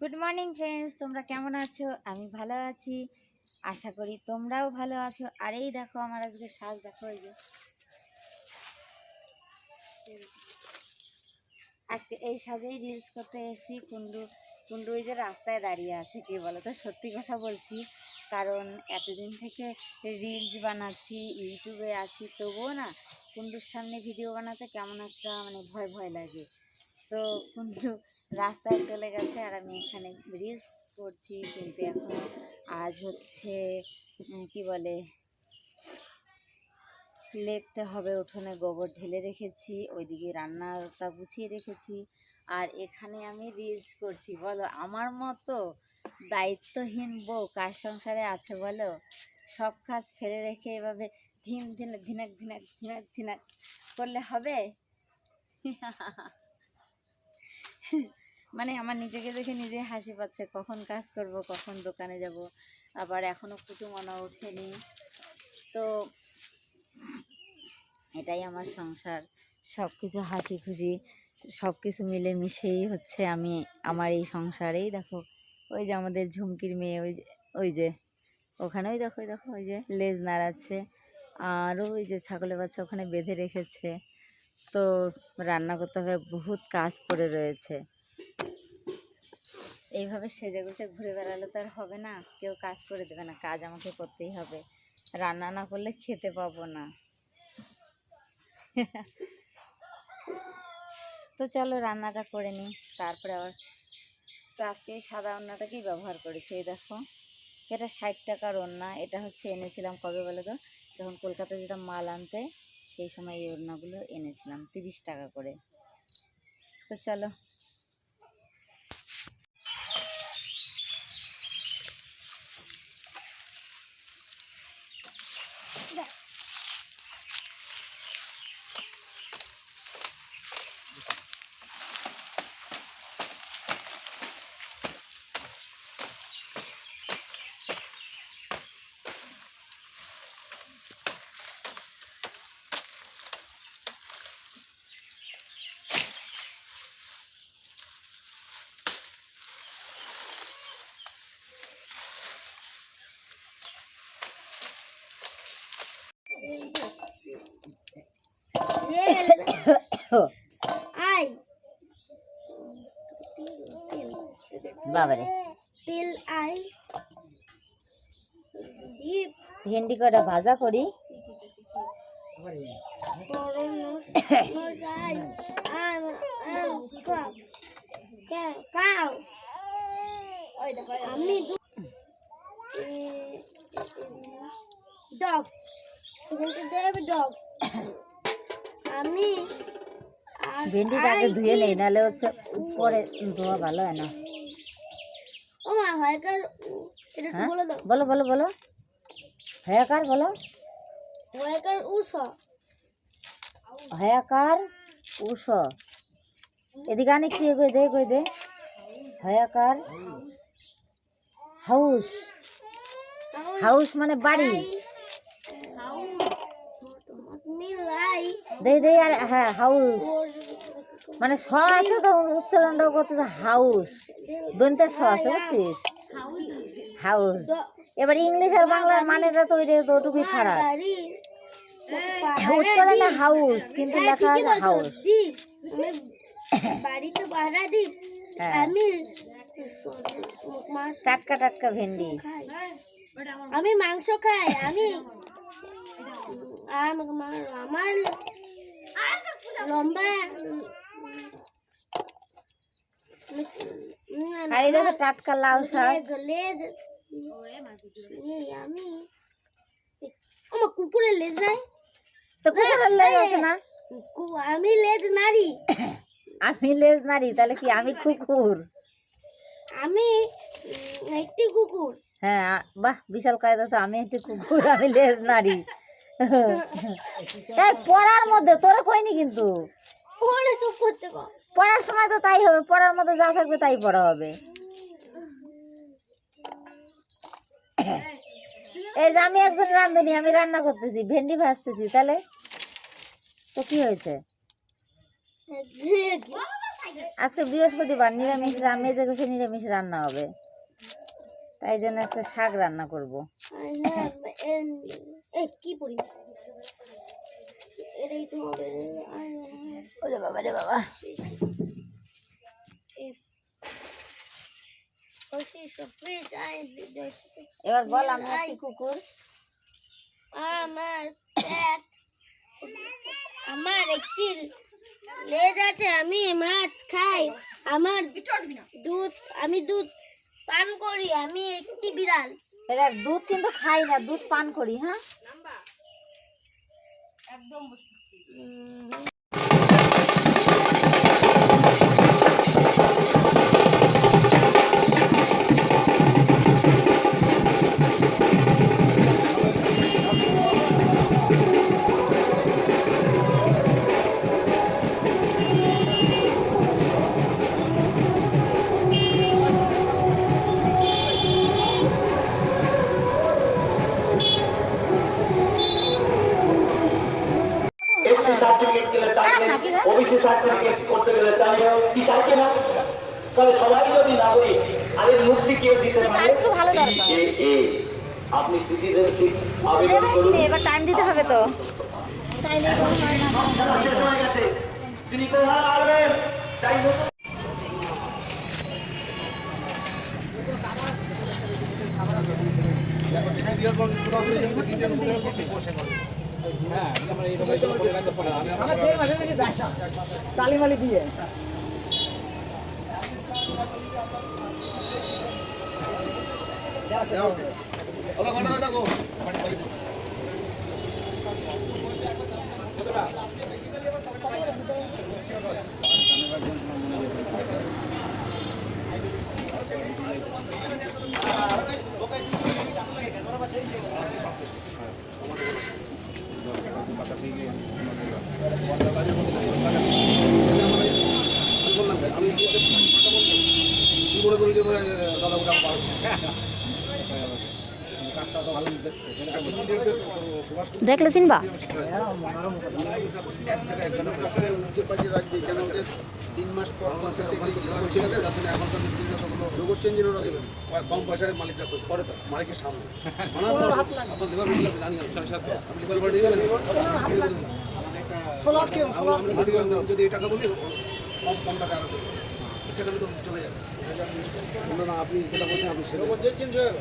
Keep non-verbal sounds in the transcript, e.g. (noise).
Good morning friends তোমরা কেমন আছো? আমি ভালো আছি। আশা করি তোমরাও ভালো আছো। আর এই দেখো, আমার আজকে সাজ দেখো, এই যে। আজকে এই সাজেই রিলস করতে এসেছি। কুন্ডু কুন্ডু ওই যে রাস্তায় দাঁড়িয়ে আছে, কে বলো তো? সত্যি কথা বলছি। কারণ এতদিন থেকে রিলস বানাচ্ছি, ইউটিউবে আছি। তবুও না, কুন্ডুর সামনে ভিডিও বানাতে কেমন একটা মানে ভয় ভয় লাগে। তো কুন্ডু রাস্তায় চলে গেছে আর আমি এখানে রিলস করছি কিন্তু এখন আজ হচ্ছে কি বলে, লেপতে হবে উঠোনে গোবর ঢেলে রেখেছি, ওইদিকে রান্নাটা গুছিয়ে রেখেছি। আর এখানে আমি রিলস করছি, বলো, আমার মতো দায়িত্বহীন বউ কার সংসারে আছে বলো? সব কাজ ফেলে রেখে এভাবে ধিন ধিন ধিনাক ধিনাক ধিনাক ধিনাক করলে হবে? (laughs) মানে আমার নিজেকে দেখে নিজে হাসি পাচ্ছে, কখন কাজ করব, কখন দোকানে যাব, আবার এখনও কুটুমনা ওঠেনি। তো এটাই আমার সংসার সব কিছু হাসি খুশি সব কিছু মিলে মিশেই হচ্ছে আমি, আমার এই সংসারেই দেখো, ওই যে আমাদের ঝুমকির মেয়ে, ওই যে ওই যে ওখানে ওই দেখো দেখো ওই যে লেজ নাড়াচ্ছে আর ওই যে ছাগলের বাচ্চা ওখানে বেঁধে রেখেছে। তো রান্না করতে হবে, বহুত কাজ পড়ে রয়েছে। এইভাবে সেজে গুছে ঘুরে বেড়ালে তো আর হবে না। কেউ কাজ করে দেবে না, কাজ আমাকে করতেই হবে। রান্না না করলে খেতে পাবো না। তো চলো রান্নাটা করে নিই, তারপরে আবার তো আজকে এই সাদা ওড়নাটাকেই ব্যবহার করেছি, এই দেখো। এটা ষাট টাকার ওড়না এটা হচ্ছে এনেছিলাম কবে বলে তো? যখন কলকাতা যেতাম মাল আনতে, সেই সময় এই ওড়নাগুলো এনেছিলাম, তিরিশ টাকা করে। তো চলো ভেন্ডি কটা ভাজা করি। আম কাউ আমি ভেন্ডিটাকে ধুয়ে নেই নাহলে হচ্ছে পরে ধোয়া ভালো হয় না। ও মা হ্যাঁ বলো বলো বলো। হয়াকার বলো। হয়কার উষ। হয়াকার উষ। এদিকে আন একটু কই দে কই দে। হয়াকার হাউস। হাউস মানে বাড়ি। দে দে আর হ্যাঁ হাউস। মানে স আছে তো উচ্চারণটাও করতেছে হাউস। দন্তে স আছে বুঝছিস? হাউস। এবার ইংলিশ আর বাংলার মানেটা তো ওইটা ওটুকুই খারাপ। বাড়ি হাউস কিন্তু হ্যাঁ, লেখা আছে হাউস। বাড়িতে ভাড়া দ্বীপ হ্যাঁ। আমি টাটকা টাটকা ভেন্ডি। আমি মাংস খাই আমি আমার লম্বা টাটকা লাউ শাক। আমি আমার কুকুরের লেজ নাই। তো কুকুরের লেজ আছে না? আমি লেজ নারী। আমি লেজ নারী তাহলে কি আমি কুকুর? আমি একটি কুকুর। হ্যাঁ বাহ বিশাল কায়দা তো আমি একটি কুকুর আমি লেজ নারী। এই পড়ার মধ্যে তোরা কইনি কিন্তু। ওরে চুপ করতে পড়ার সময় তো তাই হবে পড়ার মধ্যে যা থাকবে তাই পড়া হবে। এই যে আমি একজন রাঁধুনি, আমি রান্না করতেছি, ভেন্ডি ভাজতেছি, তাহলে? তো কি হয়েছে? আজকে বৃহস্পতিবার, নিরামিষ রাম মেজে ঘষে নিরামিষ রান্না হবে। তাই জন্য আজকে শাক রান্না করব। কি বাবা, রে বাবা। এবার বল আমি একটি কুকুর? আমার প্যাট আমার একটি লেজ আছে আমি মাছ খাই। আমার দুধ আমি দুধ পান করি আমি একটি বিড়াল। এবার দুধ কিন্তু খাই না দুধ পান করি হ্যাঁ? উম, এসসি সার্টিফিকেট করতে গেলে চাইবে কি চাইছে না তাহলে সবাই যদি নাগরিক আপনি সিটিজেনশিপ আবেদন করুন এবার টাইম দিতে হবে তো চাইলে তিনি কোথায় তালিমালি দিয়ে দেখলে চিনবা কম পয়সার মালিকরা করে তো মালিকের সামনে আপনার লেবার বিল জানি সাড়ে সাত আপনি লেবার বাড়ি দিবেন আমরা যদি এই টাকা বলি কম কম টাকা চলে যাবে। না আপনি যেটা বলছেন আপনি সেটা চেঞ্জ হয়ে গেল।